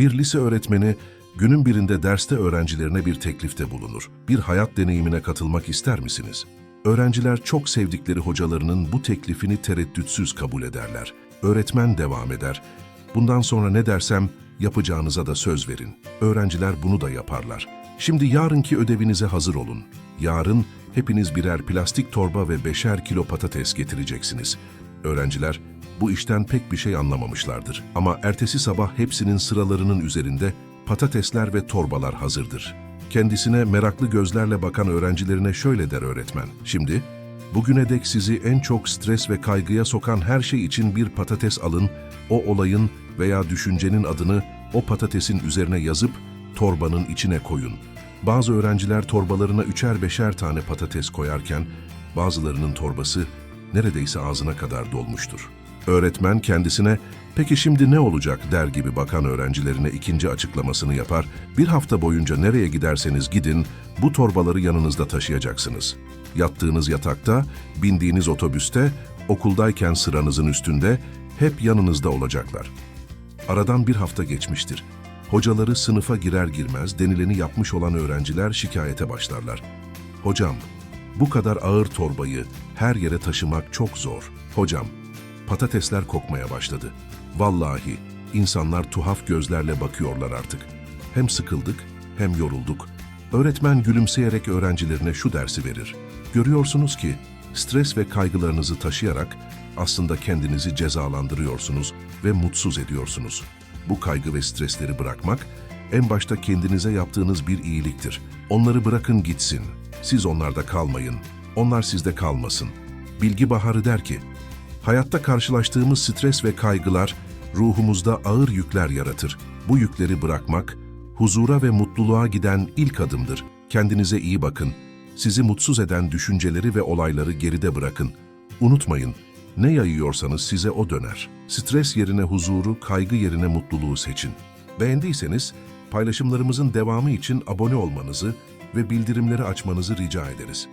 Bir lise öğretmeni günün birinde derste öğrencilerine bir teklifte bulunur. Bir hayat deneyimine katılmak ister misiniz? Öğrenciler çok sevdikleri hocalarının bu teklifini tereddütsüz kabul ederler. Öğretmen devam eder. Bundan sonra ne dersem yapacağınıza da söz verin. Öğrenciler bunu da yaparlar. Şimdi yarınki ödevinize hazır olun. Yarın hepiniz birer plastik torba ve beşer kilo patates getireceksiniz. Öğrenciler bu işten pek bir şey anlamamışlardır. Ama ertesi sabah hepsinin sıralarının üzerinde patatesler ve torbalar hazırdır. Kendisine meraklı gözlerle bakan öğrencilerine şöyle der öğretmen. Şimdi, bugüne dek sizi en çok stres ve kaygıya sokan her şey için bir patates alın, o olayın veya düşüncenin adını o patatesin üzerine yazıp torbanın içine koyun. Bazı öğrenciler torbalarına üçer beşer tane patates koyarken, bazılarının torbası neredeyse ağzına kadar dolmuştur. Öğretmen kendisine peki şimdi ne olacak der gibi bakan öğrencilerine ikinci açıklamasını yapar. Bir hafta boyunca nereye giderseniz gidin bu torbaları yanınızda taşıyacaksınız. Yattığınız yatakta, bindiğiniz otobüste, okuldayken sıranızın üstünde hep yanınızda olacaklar. Aradan bir hafta geçmiştir. Hocaları sınıfa girer girmez denileni yapmış olan öğrenciler şikayete başlarlar. Hocam, bu kadar ağır torbayı her yere taşımak çok zor. Hocam, patatesler kokmaya başladı. Vallahi insanlar tuhaf gözlerle bakıyorlar artık. Hem sıkıldık hem yorulduk. Öğretmen gülümseyerek öğrencilerine şu dersi verir. Görüyorsunuz ki stres ve kaygılarınızı taşıyarak aslında kendinizi cezalandırıyorsunuz ve mutsuz ediyorsunuz. Bu kaygı ve stresleri bırakmak en başta kendinize yaptığınız bir iyiliktir. Onları bırakın gitsin. Siz onlarda kalmayın. Onlar sizde kalmasın. Bilgi Baharı der ki, Hayatta karşılaştığımız stres ve kaygılar ruhumuzda ağır yükler yaratır. Bu yükleri bırakmak, huzura ve mutluluğa giden ilk adımdır. Kendinize iyi bakın. Sizi mutsuz eden düşünceleri ve olayları geride bırakın. Unutmayın, ne yayıyorsanız size o döner. Stres yerine huzuru, kaygı yerine mutluluğu seçin. Beğendiyseniz paylaşımlarımızın devamı için abone olmanızı ve bildirimleri açmanızı rica ederiz.